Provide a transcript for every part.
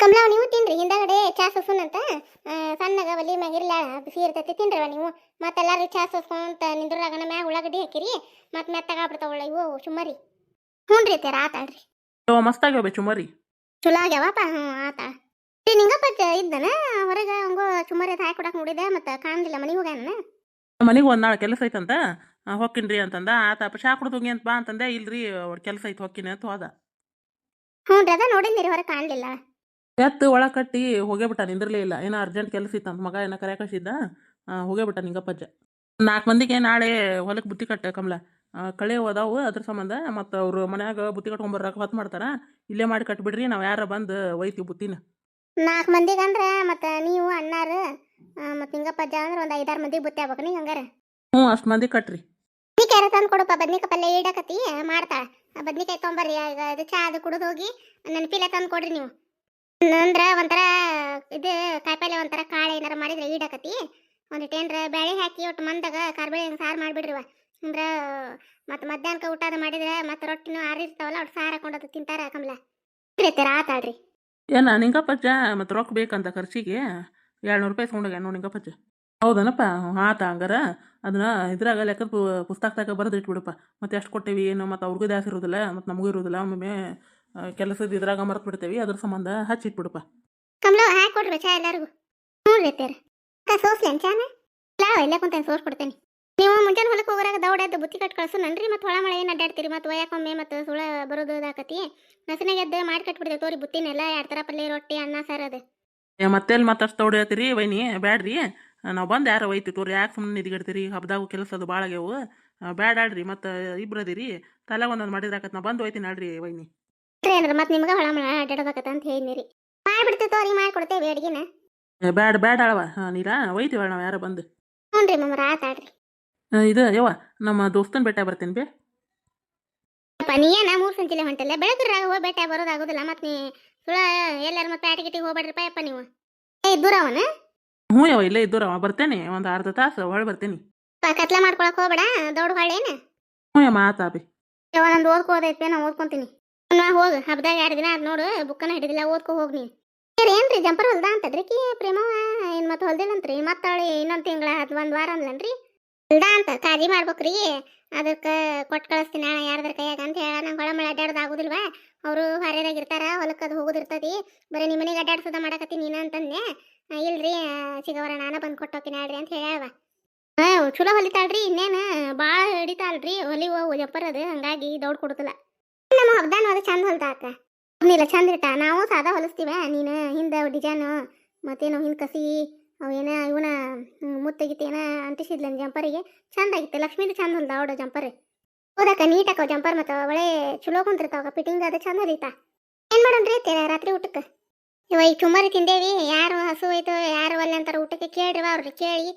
ಕಮಲವ್ ನೀವು ತಿನ್ರಿ. ಹಿಂದಗಡೆ ಚಾ ಸೋಸುನಂತ ಸಣ್ಣಗ ಒಲಿ ಮ್ಯಾಗ ಇರ್ಲ ಬಿಸಿ ಇರ್ತೈತಿ ತಿನ್ರವ ನೀವು. ಮತ್ತೆಲ್ಲಾರು ಚಾ ಸೋಸ್ಕೊಂತ ನಿಂದ್ರಾಗನ ಮ್ಯಾಗ ಉಳ್ಳಾಗಡ್ಡಿ ಹಾಕಿರಿ. ಮತ್ತೆ ಆಗ್ಬಿಡ್ತಾವಳ ಇವು ಚುಮ್ಮರಿ. ಹ್ಞೂ ರೀ ಅತ್ಯಾರ ಆತಾಳ್ರಿ ಮಸ್ತಾಗ್ಯಾವ ಚುಮ್ಮರಿ. ಚಲೋ ಆಗ್ಯಾವಪ್ಪ ಹ್ಞೂ ಆತ ರೀ ನಿಂಗಪ್ಪ ಇದ್ದನ? ಹೊರಗೆ ಹಂಗೋ ಚುಮ್ಮರಿ ಅದು ಹಾಕಿ ಕೊಡಕ್ಕೆ ನೋಡಿದೆ ಮತ್ತೆ ಕಾಣಲಿಲ್ಲ ಮನೆಗೆ ಹೋಗ್ಯಾನ ಮನೆಗೆ ಒಂದು ನಾಳೆ ಕೆಲಸ ಐತಂತ? ಹೊಕ್ಕಿನ್ರಿ ಅಂತಂದ. ಆತ ಚಾ ಕುಡ್ದು ಹೋಗಿ ಅಂತ ಬಾ ಅಂತಂದೆ. ಇಲ್ರಿ ಕೆಲಸ ಐತೆ ಹೊಕ್ಕಿನ ಅಂತ ಹೋದ. ಹ್ಞೂ ರೀ ಅದ ನೋಡಿದ್ರಿ ಹೊರಗೆ ಕಾಣಲಿಲ್ಲ. ಎತ್ತು ಒಳ ಕಟ್ಟಿ ಹೋಗೇ ಬಿಟ್ಟ ನಿಂದಿರ್ಲೇ ಇಲ್ಲ. ಏನೋ ಅರ್ಜೆಂಟ್ ಕೆಲಸ ಇತ್ತು ಅಂತ ಮಗ ಏನೋ ಕರೆ ಕಳಿಸಿದ್ದ. ಹೋಗೇ ಬಿಟ್ಟ ನಿಂಗಪ್ಪಜ್ಜ. ನಾಲ್ಕು ಮಂದಿಗೆ ನಾಳೆ ಹೊಲಕ್ಕೆ ಬುತ್ತಿ ಕಟ್ಟ ಕಮಲ. ಕಳೆ ಹೋದಾವು ಅದ್ರ ಸಂಬಂಧ. ಮತ್ತು ಅವ್ರು ಮನ್ಯಾಗ ಬುತ್ತಿ ಕಟ್ಕೊಂಬರ್ರಾಕ ಹೊತ್ತು ಮಾಡ್ತಾರ. ಇಲ್ಲೇ ಮಾಡಿ ಕಟ್ಬಿಡ್ರಿ ನಾವು ಯಾರ ಬಂದು ಒಯ್ತೀವಿ ಬುತ್ತಿನ. ನಾಲ್ಕು ಮಂದಿಗೆ ಅಂದ್ರೆ ಮತ್ತೆ ನೀವು ಅಣ್ಣಾರ ಮತ್ತು ನಿಂಗಪ್ಪಜ್ಜ ಅಂದ್ರೆ ಒಂದು ಐದಾರು ಮಂದಿಗೆ ಬುತ್ತಿ ಆಗ್ಬೇಕು ನೀ ಹಂಗಾರ. ಹ್ಞೂ ಅಷ್ಟು ಮಂದಿ ಕಟ್ರಿ. ಕೆರೆ ತಂದು ಕೊಡಪ್ಪ ಬದ್ನಿಕಾಯಿ ಪಲ್ಯ ಇಡಕತ್ತಿ ಮಾಡ್ತಾಳ. ಬದ್ನಿಕಾಯಿ ತೊಂಬರ್ರಿ. ಈಗ ಅದು ಚಾ ಅದು ಕುಡಿದು ಹೋಗಿ ನೆನಪಿಲ್ಲ ತಂದು ಕೊಡ್ರಿ ನೀವು. ಅಂದ್ರೆ ಒಂಥರ ಇದು ಕಾಯಿಪಲ್ಲೆ ಒಂಥರ ಕಾಳು ಏನಾರ ಮಾಡಿದ್ರೆ ಈಡಾಕತಿ. ಒಂದಿಟ್ಟು ಏನ್ರ ಬೇಳೆ ಹಾಕಿ ಒಟ್ಟು ಮಂದಾಗ ಕಾರ್ಬೇಳೆ ಹಂಗೆ ಸಾರು ಮಾಡಿಬಿಡ್ರಿವ. ಅಂದ್ರೆ ಮತ್ತು ಮಧ್ಯಾಹ್ನಕ್ಕೆ ಊಟ ಮಾಡಿದ್ರೆ ಮತ್ತೆ ರೊಟ್ಟಿನೂ ಆರಿರ್ತಾವಲ್ಲ ಅವ್ರು ಸಾರು ಹಾಕೊಂಡು ತಿಂತಾರ ಕಮಲ. ಇರ್ತೀರ ಆತಾಳ್ರಿ ಏನ ನಿಂಗಪ್ಪಜ್ಜ ಮತ್ತೆ ರೊಕ್ಕ ಬೇಕಂತ ಖರ್ಚಿಗೆ ಏಳ್ನೂರು ರೂಪಾಯಿ ತೊಗೊಂಡೋಗ್ಯಾನ ನೋಡಿ ನಿಂಗಪ್ಪಜ್ಜ. ಹೌದನಪ್ಪ ಆತ ಹಂಗಾರ ಅದನ್ನ ಇದ್ರಾಗ ಲೆಕ್ಕದ ಪುಸ್ತಕದಾಗ ಬರೆದು ಇಟ್ಬಿಡಪ್ಪ. ಮತ್ತೆ ಎಷ್ಟು ಕೊಟ್ಟೇವಿ ಏನು ಮತ್ತೆ ಅವ್ರಿಗೂ ದಾಸ ಇರೋದಿಲ್ಲ ಮತ್ತು ನಮಗೂ ಇರೋದಿಲ್ಲ ಒಮ್ಮೊಮ್ಮೆ ಆ, ಕೆಲಸದ ಇದ್ರಾಗ ಮರ್ತು ಬಿಡ್ತೇವಿ ಅದ್ರ ಸಂಬಂಧ ಹಚ್ಚಿಟ್ಬಿಡಪ್ಪ ಕಮಲ ಹಾಕಿ ಕೊಡ್ರಿ ಚಾ ಎಲ್ಲರಿಗೂ. ಹ್ಞೂ ರೀ ಅತ್ತೀರ ಅಕ್ಕ ಸೋಸ್ಲೇನ್ ಚಾನ? ಇಲ್ಲ ಇಲ್ಲೇ ಕುಂತೇನೆ ಸೋಸ್ಕೊಡ್ತೇನೆ ನೀವು ಮುಂಜಾನೆ ಹೊಲಕ್ಕೆ ಹೋಗೋರಾಗ ದೌಡದ್ದು ಬುತ್ತಿ ಕಟ್ ಕಳ್ಸು ನನ್ರಿ ಮತ್ತು ಹೊಳ ಮಳೆ ಏನು ಅಡ್ಡಾಡ್ತೀರಿ ಮತ್ತು ಒಯ್ಯಾಕೊಮ್ಮೆ ಮತ್ತು ಸುಳ ಬರೋದು ಇದಾಕತಿ. ನಸನಾಗ ಎದ್ದು ಮಾಡಿ ಕಟ್ಬಿಡ್ತೇವೆ ತೋರಿ ಬುತ್ತಿನೆಲ್ಲ ಎರಡು ಥರ ಪಲ್ಲೆ ರೊಟ್ಟಿ ಅನ್ನ ಸಾರು ಅದು. ಮತ್ತೆಲ್ಲಿ ಮತ್ತಷ್ಟು ಹೇಳ್ತೀರಿ ವೈನಿ ಬ್ಯಾಡ್ರಿ. ನಾವು ಬಂದು ಯಾರು ಒಯ್ತಿ ತೋರಿ ಯಾಕೆ ಸುಮ್ಮನೆ ನಿದಿಗಿಡ್ತೀರಿ ಹಬ್ದಾಗ ಕೆಲಸ ಅದು ಭಾಳ ಆಗ್ಯಾವು ಬ್ಯಾಡ ಆಡ್ರಿ ಮತ್ತು ಇಬ್ರದಿರಿ ತಲೆ ಒಂದೊಂದು ಮಾಡಿದ್ರಾಕತ್ ನಾ ಬಂದು ಒಯ್ತೀನಿ ಆಡ್ರಿ ವೈನಿ. ಅಂದ್ರೆ ಮತ್ತೆ ನಿಮ್ಗೆ ಹೊಳ ಮಳ ಅಡ್ಡಾಡಬೇಕತ್ತ ಅಂತ ಹೇಳಿನಿರಿ ಮಾಡಿಬಿಡ್ತೇವೆ ತೋರಿ ಮಾಡ್ಕೊಡ್ತೇವೆ ಅಡ್ಗಿನ. ಬ್ಯಾಡ ಬ್ಯಾಡ ಅಳವ ನೀರಾ? ಒಯ್ತೀವ ನಾವು ಯಾರು ಬಂದು. ಹ್ಞೂ ರೀ ಮಮ್ಮರ ಆತಾಡ್ರಿ ಆ, ಇದು ಯವ್ವ ನಮ್ಮ ದೋಸ್ತನ ಬೆಟ್ಟ ಬರ್ತೀನಿ ಬೇ. ಅಪ್ಪ ನೀ ಏನ ಮೂರು ಸಂಚಿಲೆ ಹೊಂಟಲ್ಲ? ಬೆಳಗ್ರಾಗ ಹೋಗಿ ಬೆಟ್ಟ ಬರೋದಾಗೋದಿಲ್ಲ ಮತ್ತೆ ನೀ ಸುಳ ಎಲ್ಲಾರು ಮತ್ತೆ ಪ್ಯಾಟಿಗಿಟ್ಟಿಗೆ ಹೋಗ್ಬೇಡ್ರಿಪ್ಪ ಯಪ್ಪ ನೀವು. ಏ ದೂರ ಅವನ? ಹ್ಞೂ ಯವ್ವ ಇಲ್ಲೇ ಇದ್ದೂರ ಬರ್ತೇನೆ ಒಂದು ಅರ್ಧ ತಾಸು ಹೊಳೆ ಬರ್ತೇನೆ. ಕತ್ಲ ಮಾಡ್ಕೊಳಕ್ ಹೋಗ್ಬೇಡ ದೊಡ್ಡ ಹೊಳ್ಳೇನ ಹ್ಞೂ ಯಮ್ಮ ಆತಾ ಬಿ ಇವ ನಂದು ಓದ್ಕೋದೈತೆ ನಾ ಓದ್ಕೊಂತೀನಿ. ನಾ ಹೋಗ, ಹಬ್ಬದಾಗ ಎರಡು ದಿನ ಆದ್ ನೋಡು ಬುಕ್ಕನ ಹಿಡಿದಿಲ್ಲ, ಓದ್ಕೊ ಹೋಗಿ ಏರ್ ಏನ್ರಿ, ಜಂಪರ್ ಹೊಲ್ದ ಅಂತದ್ರಿ ಕಿ ಪ್ರೇಮವ ಏನು ಮತ್ತೆ ಹೊಲ್ದಿಲ್ಲಂತ್ರಿ? ಅವಳಿ ಇನ್ನೊಂದು ತಿಂಗಳ ಅದು ಒಂದ್ ವಾರ ಅಂದ್ಲನ್ರಿ? ಹೊಲ್ದ ಅಂತ ಕಾಜಿ ಮಾಡ್ಬೇಕ್ರಿ. ಅದಕ್ಕೆ ಕೊಟ್ಟು ಕಳಿಸ್ತೀನಿ ನಾಳೆ ಯಾರ್ದಾರ ಕೈಯಾಗ ಅಂತ ಹೇಳ, ನಂಗೆ ಹೊಳ ಮಳೆ ಅಡ್ಡಾಡ್ದು ಆಗುದಿಲ್ವಾ? ಅವರು ಹೊರದಾಗ ಇರ್ತಾರ ಹೊಲಕ್ಕೆ ಅದು ಹೋಗೋದಿರ್ತತಿ ಬರೀ ನಿಮ್ಮ ಅಡ್ಡಾಡ್ಸದ ಮಾಡಕತ್ತಿ ನೀನ ಅಂತಂದೆ. ಇಲ್ರಿ ಸಿಗವರ, ನಾನು ಬಂದು ಕೊಟ್ಟೋಕಿನ ಹೇಳ್ರಿ ಅಂತ ಹೇಳ್ಯಾವ. ಹಾಂ ಚಲೋ ಹೊಲಿತಾಳ್ರಿ ಇನ್ನೇನು ಭಾಳ ಹಿಡಿತಾಳ್ರಿ. ಹೊಲಿ ಓ ಜಪ್ಪರ್ ಅದು, ಹಂಗಾಗಿ ದೌಡ್ ಕೊಡುತ್ತಿಲ್ಲ ನಮ್ಮ ಹಬ್ದಾನ ಅದು ಚಂದ ಹೊಲ್ದಾಕ. ನೀಲ ಚಂದ ಇಟ್ಟ. ನಾವು ಸಾದಾ ಹೊಲಿಸ್ತೀವ, ನೀನು ಹಿಂದೆ ಡಿಸೈನು ಮತ್ತೇನು ಹಿಂದೆ ಕಸಿ ಅವೇನ ಇವನ ಮುತ್ತಗಿತ್ತ ಏನ ಅಂಟಿಸಿದ್ಲ ಜಂಪರಿಗೆ? ಚಂದ ಆಗಿತ್ತು. ಲಕ್ಷ್ಮೀದು ಚಂದ ಹೊಲ್ದ ಅವಡ ಜಂಪರ್. ಓದಾಕ ನೀಟಾಕ ಜಂಪರ್ ಮತ್ತ ಒಳ್ಳೆ ಚಲೋ ಕುಂತಿರ್ತಾವ ಫಿಟ್ಟಿಂಗ್ ಅದು ಚಂದ ಹೊಲಿತಾ. ಏನ್ ಮಾಡೋಣ್ರಿ ರಾತ್ರಿ ಊಟಕ್ಕೆ? ಇವ ಈ ಚುಮ್ಮರಿ ತಿಂದೇವಿ. ಯಾರು ಹಸು ಹೋಯ್ತು, ಯಾರು ಒಲ್ಲೆ ಅಂತಾರ ಊಟಕ್ಕೆ ಕೇಳ್ರಿ ಅವ್ರಿಗೆ ಕೇಳಿ.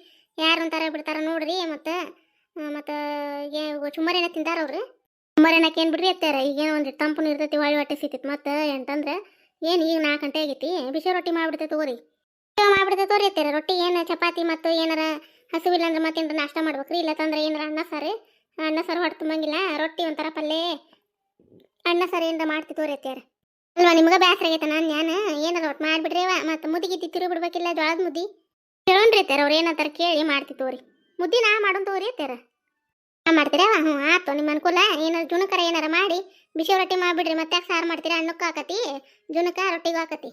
ಯಾರು ಅಂತಾರ ಬಿಡ್ತಾರ ನೋಡ್ರಿ ಮತ್ತು ಮತ್ತು ಚುಮ್ಮರಿನ ತಿಂತಾರ ಚುಮ್ಮರಿನಕ್ಕೆ ಏನು ಬಿಡ್ರಿ ಅತ್ತಾರ? ಈಗೇನು ಒಂದು ತಂಪು ಇರ್ತೈತಿ ಒಳ್ಳೆ ಹೊಟ್ಟೆ ಸಿಗ್ತೈತಿ ಮತ್ತೆ ಎಂತಂದ್ರೆ, ಏನು ಈಗ ನಾಲ್ಕು ಗಂಟೆ ಆಗೈತಿ? ಬಿಸಿ ರೊಟ್ಟಿ ಮಾಡ್ಬಿಡ್ತೈತೆ ತಗೋರಿ. ಮಾಡಿಬಿಡ್ತೈತೆ ತೋರಿ ಅತ್ತಾರ. ರೊಟ್ಟಿ ಏನು ಚಪಾತಿ ಮತ್ತು ಏನಾರ ಹಸುವಿಲ್ಲ ಅಂದ್ರೆ ಏನಾರ ನಾಷ್ಟ ಮಾಡ್ಬೇಕ್ರಿ? ಇಲ್ಲ ತಂದ್ರೆ ಏನಾರ ಅನ್ನ ಸಾರು. ಅನ್ನ ಸಾರು ಹೊಟ್ಟೆ ತುಂಬಂಗಿಲ್ಲ. ರೊಟ್ಟಿ ಒಂಥರ ಪಲ್ಯ. ಅನ್ನ ಸರ್ ಏನಾರ ಮಾಡ್ತಿ ತೋರಿ ಅತ್ತಾರ. ಅಲ್ವಾ, ನಿಮ್ಗೆ ಬೇಸರ ಆಗೈತೆ ನಾನು ನಾನು ಏನಾರ ಒಟ್ಟು ಮಾಡಿಬಿಡ್ರಿ ಮತ್ತು ಮುದ್ದಿಗೆ ತಿರು ಬಿಡ್ಬೇಕಿಲ್ಲ ಜೋಳದ ಮುದ್ದಿ. ಕೇಳೋಣ್ರಿ ಅತ್ತಾರ, ಅವ್ರು ಏನಂತಾರ ಕೇಳಿ ಮಾಡ್ತಿ ತೋರಿ ಮುದ್ದಿ ನಾ ಮಾಡೋಣ ತೋರಿ ಅತ್ತಾರ. ನಾ ಮಾಡ್ತೀರವ ಹ್ಞೂ ಆತು ನಿಮ್ಮ ಅನುಕೂಲ? ಏನಾರ ಜುನಕರ ಏನಾರ ಮಾಡಿ ಬಿಸಿ ರೊಟ್ಟಿ ಮಾಡಿಬಿಡ್ರಿ, ಮತ್ತೆ ಸಾರು ಮಾಡ್ತೀರಾ? ಅನ್ನಕ್ಕೆ ಹಾಕತಿ ಜುನಕ ರೊಟ್ಟಿಗೂ ಹಾಕತಿ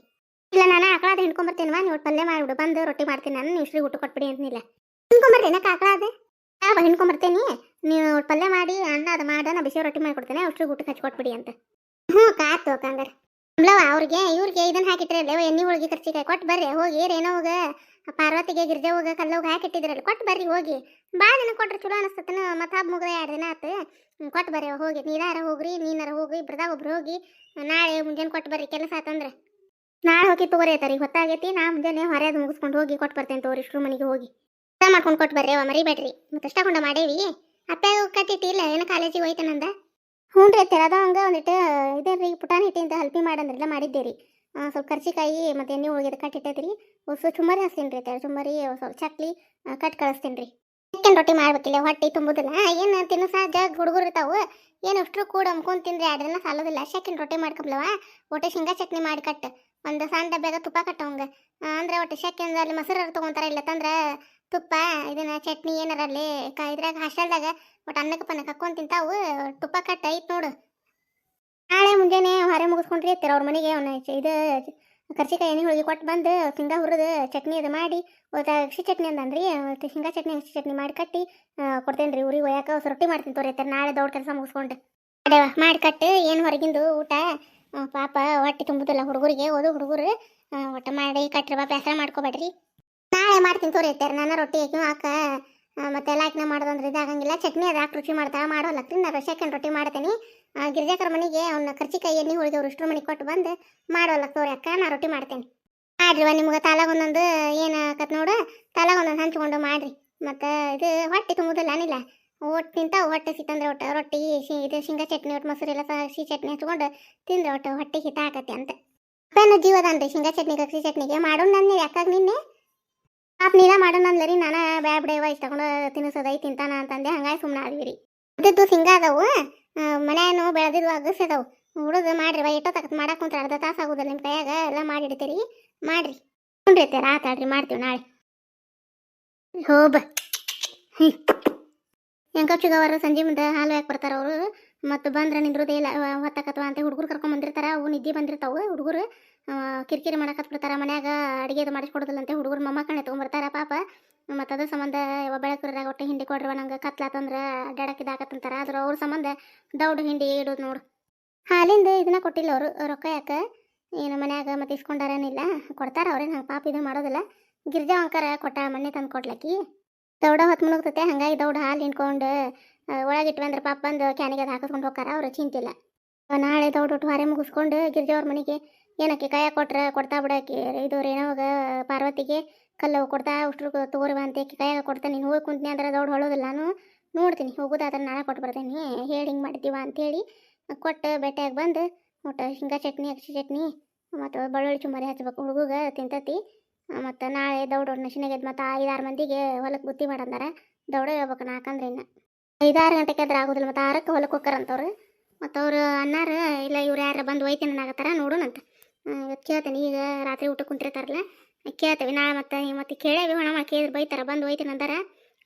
ಇಲ್ಲ, ನಾನು ಆಕಳಾದ ಹಿಂಡ್ಕೊಂಬರ್ತೀನವ, ನೀವು ಪಲ್ಯ ಮಾಡಿಬಿಡು, ಬಂದು ರೊಟ್ಟಿ ಮಾಡ್ತೀನಿ ನಾನು, ನೀವು ಶ್ರೀ ಊಟ ಕೊಟ್ಬಿಡಿ ಅಂತಿಲ್ಲ ಹಿಂಡ್ಕೊಂಬರ್ತೀನಿ ಆಕಳ ಅದೇ ಯಾವ ಹಿಂಡ್ಕೊಂಬರ್ತೀನಿ, ನೀವು ಪಲ್ಯ ಮಾಡಿ, ಅನ್ನ ಅದು ಮಾಡ, ನಾ ಬಿಸಿ ರೊಟ್ಟಿ ಮಾಡಿಕೊಡ್ತೇನೆ ಅಷ್ಟ್ರಿಗೆ ಊಟಕ್ಕೆ ಹಚ್ಕೊಟ್ಬಿಡಿ ಅಂತ. ಹ್ಞೂ ಕಾತು ಹಂಗಾರೆ. ಅವ್ರಿಗೆ, ಇವ್ರಿಗೆ ಇದನ್ನ ಹಾಕಿಟ್ರೆ ಎಣ್ಣೆ ಹೋಳಿಗೆ ಖರ್ಚಿಗೆ ಕೊಟ್ಟು ಬರ್ರಿ, ಹೋಗಿ ಏನೋ ಹೋಗ ಪಾರ್ವತಿಗೆ ಗಿರ್ಜೆ ಹೋಗ ಕಲ್ಲೋಗ ಹಾಕಿಟ್ಟಿದ್ರಲ್ಲ ಕೊಟ್ಟು ಬರ್ರಿ, ಹೋಗಿ. ಭಾಳ ದಿನ ಕೊಟ್ರೆ ಚಲೋ ಅನಿಸ್ತತನ ಮತ್ತೆ ಹಬ್ಬ ಮುಗಿದ ಎರಡು ದಿನ ಆತು. ಕೊಟ್ಟು ಬರ್ರಿ ಹೋಗಿ. ನೀರಾರ ಹೋಗ್ರಿ, ನೀನಾರ ಹೋಗಿ ಇಬ್ರದಾಗ ಒಬ್ರು ಹೋಗಿ. ನಾಳೆ ಮುಂಜಾನೆ ಕೊಟ್ಟು ಬರ್ರಿ, ಕೆಲಸ ಆತಂದ್ರೆ ನಾಳೆ ಹೋಗಿ ತಗೋರಿ ಆಯ್ತಾರ ಈಗ ಹೊತ್ತಾಗೈತಿ ನಾ ಮುಂಜಾನೆ ಹೊರೆದು ಮುಗಿಸ್ಕೊಂಡು ಹೋಗಿ ಕೊಟ್ಟು ಬರ್ತೇನೆ ತೋರಿ ಇಷ್ಟು ಮನೆಗೆ ಹೋಗಿ. ಊಟ ಮಾಡ್ಕೊಂಡು ಕೊಟ್ಟು ಬರ್ರಿ ಅವ ಮರಿಬೇಡ್ರಿ. ಮತ್ತೆ ಅಷ್ಟಕೊಂಡ ಮಾಡೇವಿ. ಅಪ್ಪ ಕಟ್ಟಿಟ್ಟಿಲ್ಲ ಏನೋ ಕಾಲೇಜಿಗೆ ಹೋಯ್ತಾನಂದ? ಹ್ಞೂ ರೀ ಅದ ಹಂಗೆ ಒಂದಿಟ್ಟು ಇದೇ ರೀ ಪುಟಾಣಿ ಹಿಟ್ಟಿಂದ ಹಲ್ಪಿ ಮಾಡಂದ್ರೆಲ್ಲ ಮಾಡಿದ್ದೆ ರೀ ಸ್ವಲ್ಪ ಕರ್ಚಿಕಾಯಿ ಮತ್ತು ಎಣ್ಣೆ ಹೋಳಿಗೆ ಕಟ್ಟಿಟ್ಟೈತೆ ರೀ ಸೊ ಚುಮ್ಮರಿ ಹಚ್ತೀನಿ ರೀ ಚುಮ್ಮರಿ ಸ್ವಲ್ಪ ಚಕ್ಲಿ ಕಟ್ ಕಳಿಸ್ತೀನಿ ರೀ. ಚಿಕನ್ ರೊಟ್ಟಿ ಮಾಡ್ಬೇಕಿಲ್ಲ, ಹೊಟ್ಟೆ ತುಂಬುದಿಲ್ಲ. ಏನು ತಿನ್ನೋ ಜಗ್ ಹುಡುಗರು ಇರ್ತಾವೆ. ಏನು ಅಷ್ಟು ಕೂಡ ಅಮ್ಕೊಂಡು ತಿಂದ್ರೆ ಎರಡು ಸಾಲೋದಿಲ್ಲ. ಶೆಕಿನ ರೊಟ್ಟಿ ಮಾಡ್ಕೊಬ್ಲವ. ಒಟ್ಟು ಶೇಂಗಾ ಚಟ್ನಿ ಮಾಡಿ ಕಟ್. ಒಂದು ಸಣ್ಣ ಡಬ್ಬ್ಯಾಗ ತುಪ್ಪ ಕಟ್ಟವಂಗೆ ಅಂದ್ರೆ ಒಟ್ಟು ಶೆಕೆಂದ ಅಲ್ಲಿ ಮೊಸರು ತೊಗೊಂತಾರ ಇಲ್ಲ ತಂದ್ರೆ ತುಪ್ಪ, ಇದನ್ನ ಚಟ್ನಿ ಏನಾರ ಅಲ್ಲಿ ಕ, ಇದ್ರಾಗ ಹಾಸ್ಟೆಲ್ದಾಗ ಒಟ್ಟು ಅನ್ನಕ್ಕೆ ಪನ್ನಕ್ಕೆ ಹಾಕೊಂಡು ತಿಂತಾವು. ತುಪ್ಪ ಕಟ್ ಐತ್ ನೋಡು. ನಾಳೆ ಮುಂಜಾನೆ ಹೊರೆ ಮುಗಿಸ್ಕೊಂಡ್ರಿ ಇರ್ತೀರ ಅವ್ರ ಮನೆಗೆ ಅವನ ಇದು ಕರ್ಚಿಕಾಯಿ ಎಣ್ಣೆ ಹೋಳಿಗೆ ಕೊಟ್ಟು ಬಂದು ಶೇಂಗಾ ಹುರಿದು ಚಟ್ನಿ ಅದು ಮಾಡಿ ಅಗಸಿ ಚಟ್ನಿ ಅಂದನ್ರಿ ಶೇಂಗಾ ಚಟ್ನಿ ಚಟ್ನಿ ಮಾಡಿ ಕಟ್ಟಿ ಕೊಡ್ತೇನೆ ರೀ ಊರಿಗೆ ಒಯ್ಯಾಕ ಹೊಸ ರೊಟ್ಟಿ ಮಾಡ್ತೀನಿ ತೋರಿ ಆಯ್ತಾರೆ ನಾಳೆ ದೊಡ್ಡ ಕೆಲಸ ಮುಗಿಸ್ಕೊಂಡು. ಅದೇವ ಮಾಡಿ ಕಟ್ಟು, ಏನು ಹೊರಗಿಂದು ಊಟ ಪಾಪ ಹೊಟ್ಟೆ ತುಂಬುದಿಲ್ಲ ಹುಡುಗರಿಗೆ, ಓದು ಹುಡುಗರು ಒಟ್ಟು ಮಾಡಿ ಕಟ್ಟ್ರಿ ಪಾಪ ಹೆಸರು ಮಾಡ್ಕೋಬೇಡ್ರಿ. ನಾಳೆ ಮಾಡ್ತೀನಿ ತೋರಿ ಐತಾರೆ ನಾನು ರೊಟ್ಟಿ ಹಾಕಿ ಹಾಕ ಮತ್ತೆ ಎಲ್ಲ ಹಾಕಿನ ಮಾಡೋದಂದ್ರೆ ಇದಾಗಂಗಿಲ್ಲ. ಚಟ್ನಿ ಅದು ಹಾಕಿ ರುಚಿ ಮಾಡ್ತಾ ಮಾಡೋಲ್ಲಕ್ರಿ ನಾನು ರೊಟ್ಟಿ ಮಾಡ್ತೀನಿ. ಗಿರಿಜಾಕರ ಮನೆಗೆ ಅವ್ನ ಕರ್ಚಿಕಾಯಿ ಎಣ್ಣೆ ಉಳಿದವ್ರು ಇಷ್ಟ್ರ ಮನೆಗೆ ಕೊಟ್ಟು ಬಂದು ಮಾಡೋಲ್ಲ ತೋರಿ ಅಕ್ಕ, ನಾ ರೊಟ್ಟಿ ಮಾಡ್ತೇನೆ. ಮಾಡ್ರಿವ ನಿಮ್ಗೆ ತಾಲಾಗ ಒಂದೊಂದು ಏನು ಆಕತ್ ನೋಡು, ತಾಲಾಗ ಒಂದೊಂದು ಹಂಚ್ಕೊಂಡು ಮಾಡ್ರಿ. ಮತ್ತು ಇದು ಹೊಟ್ಟೆ ತುಂಬುದಿಲ್ಲ ಅನಿಲ್ಲ ಒಟ್ಟು ತಿಂತಾವು ಹೊಟ್ಟೆ ಸಿತ್ತಂದ್ರೆ ಒಟ್ಟು ರೊಟ್ಟಿ, ಶಿ, ಇದು ಶೇಂಗಾ ಚಟ್ನಿ ಒಟ್ಟು ಮೊಸರು ಎಲ್ಲ ಸಿ ಚಟ್ನಿ ಹಚ್ಕೊಂಡು ತಿಂದ್ರೆ ಒಟ್ಟು ಹೊಟ್ಟೆ ಹಿತ ಆಕತ್ತೆ ಅಂತ. ಅಪ್ಪನ ಜೀವದನ್ರಿ ಶೇಂಗಾ ಚಟ್ನಿ ಕಕ್ಷಿ ಚಟ್ನಿಗೆ. ಮಾಡೋಣ ನನ್ನ ಯಾಕಾಗ ನಿನ್ನೆ. ಪಾಪ ನೀನ ಮಾಡೋಣ ಅಂದ್ಲರಿ ನಾನು ಬ್ಯಾಡ ಬಿಡೇವ ಇಷ್ಟ ತಗೊಂಡು ತಿನ್ನಿಸೋದೈ ತಿಂತಾನ ಅಂತಂದೆ, ಹಂಗಾಗಿ ಸುಮ್ಮನೆ ಆದ್ವಿ ರೀ. ಅದಿದ್ದು ಶೇಂಗಾ ಅದಾವು. ಮನೆಯನ್ನು ಬೆಳೆದಿದ್ವು ಅಗಸದವು ಹುಡುಗ ಮಾಡ್ರಿ ವಾ ಎಷ್ಟೋ ತಗತ್ ಮಾಡಕ್ಕೆ ಅರ್ಧ ತಾಸು ಆಗುದಿಲ್ಲ ನಿಮ್ಮ ಕೈಯಾಗ, ಎಲ್ಲ ಮಾಡಿಡ್ತೀರಿ ಮಾಡ್ರಿ. ಕುಂಡಿರ್ತೀರ ಆತಾಡ್ರಿ ಮಾಡ್ತೀವಿ ನಾಳೆ. ಹೋಬ ಹ್ಞೂ ಹೆಂಗಚ್ಚುಗವರು ಸಂಜೆ ಮುಂದೆ ಹಾಲು ಯಾಕೆ ಬರ್ತಾರ ಅವರು? ಮತ್ತು ಬಂದ್ರೆ ನಿಂದ್ರದೇ ಇಲ್ಲ ಹೊತ್ತಕತ್ವ ಅಂತ ಹುಡುಗರು ಕರ್ಕೊಂಡ್ ಬಂದಿರ್ತಾರ, ಅವು ನಿದ್ದೆ ಬಂದಿರ್ತಾವು, ಹುಡುಗರು. ಕಿರಿಕಿರಿ ಮಾಡಕತ್ ಬಿಡ್ತಾರ ಮನ್ಯಾಗ ಅಡುಗೆದು ಮಾಡಿಸ್ಕೊಡೋದಿಲ್ಲ ಅಂತ ಹುಡುಗರು ಮೊಮ್ಮಕ್ಕಳನ್ನ ತೊಗೊಂಬರ್ತಾರ ಪಾಪ. ಮತ್ತು ಅದ್ರ ಸಂಬಂಧ ಯಾವ ಒಟ್ಟು ಹಿಂಡಿ ಕೊಡ್ರವ, ನಂಗೆ ಕತ್ಲಾತಂದ್ರೆ ಅಡ್ಡಾಡಕ್ಕೆ ಇದಾಕತ್ತಂತಾರ ಆದ್ರೆ ಅವ್ರ ಸಂಬಂಧ ದೌಡ್ ಹಿಂಡಿ ಇಡೋದು ನೋಡು. ಹಾಲಿಂದ ಇದನ್ನ ಕೊಟ್ಟಿಲ್ಲ ಅವರು, ರೊಕ್ಕ ಯಾಕೆ? ಏನು ಮನ್ಯಾಗ ಮತ್ತೆ ಇಸ್ಕೊಂಡಾರೇನಿಲ್ಲ ಕೊಡ್ತಾರ ಅವ್ರೇನು ಹಂಗೆ ಪಾಪ ಇದು ಮಾಡೋದಿಲ್ಲ. ಗಿರ್ಜಾ ಅಂಕರ ಕೊಟ್ಟ ಮಣ್ಣೆ ತಂದು ಕೊಡ್ಲಕ್ಕಿ. ದೌಡ ಹೊತ್ತು ಮುಳುಗ್ತತೆ, ಹಂಗಾಗಿ ದೌಡ ಹಾಲು ಹಿಂಡ್ಕೊಂಡು ಒಳಗಿಟ್ವಿ ಅಂದ್ರೆ ಪಾಪ ಬಂದು ಕ್ಯಾನಿಗೆ ಅದು ಹಾಕಿಸ್ಕೊಂಡು ಹೋಗಾರ ಅವ್ರು ಚಿಂತಿಲ್ಲ. ನಾಳೆ ದೌಡ ಒಟ್ಟು ಹೊರೆ ಮುಗಿಸ್ಕೊಂಡು ಗಿರ್ಜಾ ಅವ್ರ ಮನೆಗೆ ಏನಕ್ಕೆ ಕಾಯ ಕೊಟ್ರೆ ಕೊಡ್ತಾ ಬಿಡಕ್ಕೆ ಇದು ರೇಣವಾಗ ಪಾರ್ವತಿಗೆ ಕಲ್ಲು ಕೊಡ್ತಾ ಅಷ್ಟ್ರು ತೋರಿವ ಅಂತ ಕೈಯಾಗ ಕೊಡ್ತಾ, ನೀನು ಹೋಗಿ ಕುಂತೀನಿ ಅಂದ್ರೆ ದೌಡ್ ಹೊಳೋದಿಲ್ಲ, ನಾನು ನೋಡ್ತೀನಿ ಹೋಗೋದಾದ್ರೆ ನಾಳೆ ಕೊಟ್ಟು ಬರ್ತೇನೆ ಹೇಳಿ ಹಿಂಗೆ ಮಾಡಿದ್ದೀವ ಅಂತೇಳಿ ಕೊಟ್ಟು ಬೆಟ್ಟೆಯಾಗಿ ಬಂದು, ಒಟ್ಟು ಶೇಂಗಾ ಚಟ್ನಿ ಅಕ್ಷಿ ಚಟ್ನಿ, ಮತ್ತು ಬಳ್ಳುಳ್ಳಿ ಚುಮರಿ ಹಚ್ಬೇಕು ಹುಡುಗ ತಿಂತತಿ, ಮತ್ತು ನಾಳೆ ದೌಡ್ ನಶಿನಾಗ ಮತ್ತು ಐದಾರು ಮಂದಿಗೆ ಹೊಲಕ್ಕೆ ಬುತ್ತಿ ಮಾಡಂದಾರ, ದೌಡ ಹೇಳ್ಬೇಕು ನಾಲ್ಕಂದ್ರೆ ಇನ್ನು. ಐದಾರು ಗಂಟೆಗೆ ಆದ್ರೆ ಆಗೋದಿಲ್ಲ ಮತ್ತು ಆರಕ್ಕೆ ಹೊಲಕ್ಕೆ ಹೋಗ್ಕರಂತವ್ರು ಮತ್ತು ಅವರು ಅನ್ನಾರ ಇಲ್ಲ ಇವ್ರು ಯಾರು ಬಂದು ಒಯ್ತೀನಿ ಆಗತ್ತಾರ ನೋಡೋಣಂತ. ಇವತ್ತು ಕೇಳ್ತೀನಿ, ಈಗ ರಾತ್ರಿ ಊಟಕ್ಕೆ ಕುಂತಿರ್ತಾರಲ್ಲ ಕೇಳ್ತೇವೆ. ನಾಳೆ ಮತ್ತೆ ಮತ್ತೆ ಕೇಳೇವಿ, ಹಣ ಕೇಳಿದ್ರೆ ಬೈತಾರ, ಬಂದು ಒಯ್ತೀನಿ ಅಂದಾರ.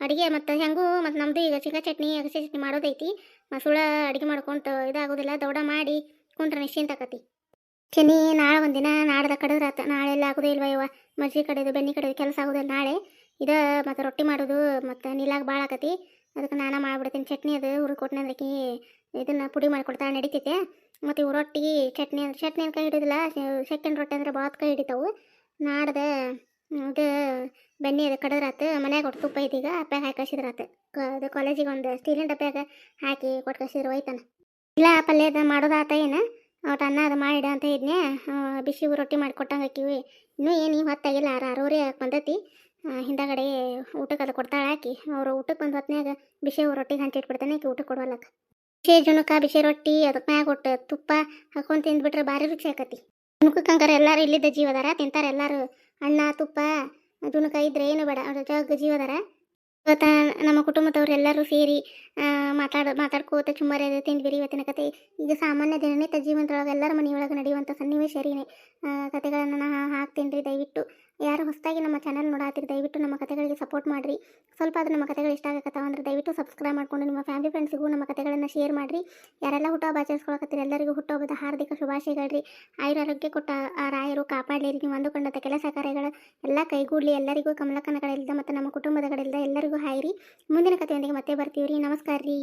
ಅಡುಗೆ ಮತ್ತು ಹೆಂಗೂ ಮತ್ತು ನಮ್ಮದು ಈಗ ಶೇಂಗಾ ಚಟ್ನಿ, ಅಗಸೆ ಚಟ್ನಿ ಮಾಡೋದೈತಿ. ಮಸುಳ ಅಡುಗೆ ಮಾಡ್ಕೊಂತ ಇದಾಗೋದಿಲ್ಲ ದೌಡ ಮಾಡಿ ಕುಂತ್ರ ನಿಶ್ಚಿಂತ ಆಕತಿ. ಶನಿ ನಾಳೆ ಒಂದಿನ, ನಾಡ್ದ ಕಡಿದ್ರೆ ಆತ ನಾಳೆ ಎಲ್ಲ ಆಗೋದೇ ಇಲ್ವ ಇವ ಮಜ್ಜಿ ಕಡೆದು ಬೆನ್ನಿ ಕಡೆದು ಕೆಲಸ ಆಗೋದಿಲ್ಲ ನಾಳೆ. ಇದು ಮತ್ತು ರೊಟ್ಟಿ ಮಾಡೋದು ಮತ್ತು ನೀಲಾಗ ಭಾಳ ಆಕತಿ. ಅದಕ್ಕೆ ನಾನು ಮಾಡಿಬಿಡ್ತೀನಿ. ಚಟ್ನಿ ಅದು ಹುರಿ ಅದಕ್ಕೆ ಇದನ್ನು ಪುಡಿ ಮಾಡಿಕೊಡ್ತಾಳೆ ನಡೀತೈತೆ. ಮತ್ತು ಇವು ರೊಟ್ಟಿ, ಚಟ್ನಿ ಅಂದ್ರೆ ಚಟ್ನಿ ಕೈ ಹಿಡಿದಿಲ್ಲ. ಸೆಕೆಂಡ್ ರೊಟ್ಟಿ ಅಂದ್ರೆ ಬಾತ್ ಕೈ ಹಿಡಿತಾವು. ನಾಡ್ದೆ, ಇದು ಬೆಣ್ಣೆ ಅದು ಕಡದ್ರಾತು, ಮನ್ಯಾಗ ಒಟ್ಟು ತುಪ್ಪ ಐತಿ ಈಗ ಅಪ್ಪ್ಯಾಗ ಹಾಕಿ ಕಸಿದ್ರಾತು ಅದು ಕಾಲೇಜಿಗೆ ಒಂದು ಸ್ಟೀಲಿನ ಡಬ್ಬ್ಯಾಗ ಹಾಕಿ ಕೊಟ್ಟು ಕಳ್ಸಿದ್ರು ಒಯ್ತಾನ ಇಲ್ಲ ಪಲ್ಯ ಅದು ಮಾಡೋದಾತ ಏನು? ಒಟ್ಟು ಅನ್ನ ಅದು ಮಾಡಿಡ ಅಂತ ಇದ್ನೆ ಬಿಸಿ ರೊಟ್ಟಿ ಮಾಡಿ ಕೊಟ್ಟಂಗೆ ಹಾಕಿವಿ. ಇನ್ನೂ ಏನು ಈಗ ಹೊತ್ತಾಗಿಲ್ಲ ಆರು ಆರೂವರೆ ಹಾಕಿ ಬಂದೈತಿ? ಹಿಂದಗಡೆ ಊಟಕ್ಕೆ ಅದು ಕೊಡ್ತಾಳೆ ಹಾಕಿ ಅವರು ಊಟಕ್ಕೆ ಬಂದು ಹೊತ್ನ್ಯಾಗ ಬಿಸಿ ರೊಟ್ಟಿಗೆ ಹಂಚಿಟ್ಬಿಡ್ತಾನೆ ಆಕಿ ಊಟಕ್ಕೆ ಕೊಡವಲ್ಲಕ್ಕ. ಬಿಸಿ ಜುಣಕ, ಬಿಸಿ ರೊಟ್ಟಿ ಅದಕ್ಕೆ ಮ್ಯಾಗ ಕೊಟ್ಟು ತುಪ್ಪ ಹಾಕೊಂಡು ತಿಂದ್ಬಿಟ್ರೆ ಭಾರಿ ರುಚಿ ಆಕತಿ. ಜುಣಕಕ್ಕಂಗಾರ ಎಲ್ಲರೂ ಇಲ್ಲಿದ್ದ ಜೀವದಾರ ತಿಂತಾರೆ ಎಲ್ಲರೂ. ಅಣ್ಣ, ತುಪ್ಪ ತುಣುಕ ಇದ್ರೆ ಏನು ಬೇಡ ಜಗ್ ಜೀವದಾರ ಇವತ್ತ ನಮ್ಮ ಕುಟುಂಬದವ್ರು ಎಲ್ಲರೂ ಸೇರಿ ಮಾತಾಡ, ಮಾತಾಡ್ಕೋತ ಚುಮ್ಮರಿ ತಿಂದ್ಬಿರಿ ಇವತ್ತಿನ ಕತೆ. ಈಗ ಸಾಮಾನ್ಯ ದಿನನಿತ್ಯ ಜೀವನದೊಳಗೆ ಎಲ್ಲರ ಮನೆಯೊಳಗೆ ನಡೆಯುವಂಥ ಸನ್ನಿವೇಶ ರೀ ಕತೆಗಳನ್ನು ನಾ ಹಾಕ್ತೀನಿ ರೀ ದಯವಿಟ್ಟು. ಯಾರು ಹೊಸದಾಗಿ ನಮ್ಮ ಚಾನಲ್ ನೋಡಾತಿರಿ, ದಯವಿಟ್ಟು ನಮ್ಮ ಕಥೆಗಳಿಗೆ ಸಪೋರ್ಟ್ ಮಾಡಿರಿ. ಸ್ವಲ್ಪ ಆದರೂ ನಮ್ಮ ಕಥೆಗಳು ಇಷ್ಟ ಆಗಕತ್ತಾವ ಅಂದರೆ ದಯವಿಟ್ಟು ಸಬ್ಸ್ಕ್ರೈಬ್ ಮಾಡ್ಕೊಂಡು ನಿಮ್ಮ ಫ್ಯಾಮಿಲಿ ಫ್ರೆಂಡ್ಸಿಗೂ ನಮ್ಮ ಕಥೆಗಳನ್ನು ಶೇರ್ ಮಾಡಿರಿ. ಯಾರೆಲ್ಲ ಹುಟ್ಟುಹಬ್ಬ ಆಚರಿಸ್ಕೊಳಕತ್ತೀರಿ, ಎಲ್ಲರಿಗೂ ಹುಟ್ಟುಹಬ್ಬದ ಹಾರ್ದಿಕ ಶುಭಾಶಯಗಳ್ರಿ ಆಯುರಾರೋಗ್ಯ ಕೊಟ್ಟ, ಆ ರಾಯರು ಕಾಪಾಡಲಿ ನೀವು ಅಂದುಕೊಂಡಂಥ ಕೆಲಸ ಕಾರ್ಯಗಳು ಎಲ್ಲ ಕೈಗೂಡಲಿ, ಎಲ್ಲರಿಗೂ ಕಮಲಕ್ಕನ ಕಡೆಯಿಂದ ಮತ್ತು ನಮ್ಮ ಕುಟುಂಬದ ಕಡೆಯಿಂದ ಎಲ್ಲರಿಗೂ ಹಾಯಿರಿ. ಮುಂದಿನ ಕಥೆಯೊಂದಿಗೆ ಮತ್ತೆ ಬರ್ತೀವಿ ರೀ ನಮಸ್ಕಾರ ರೀ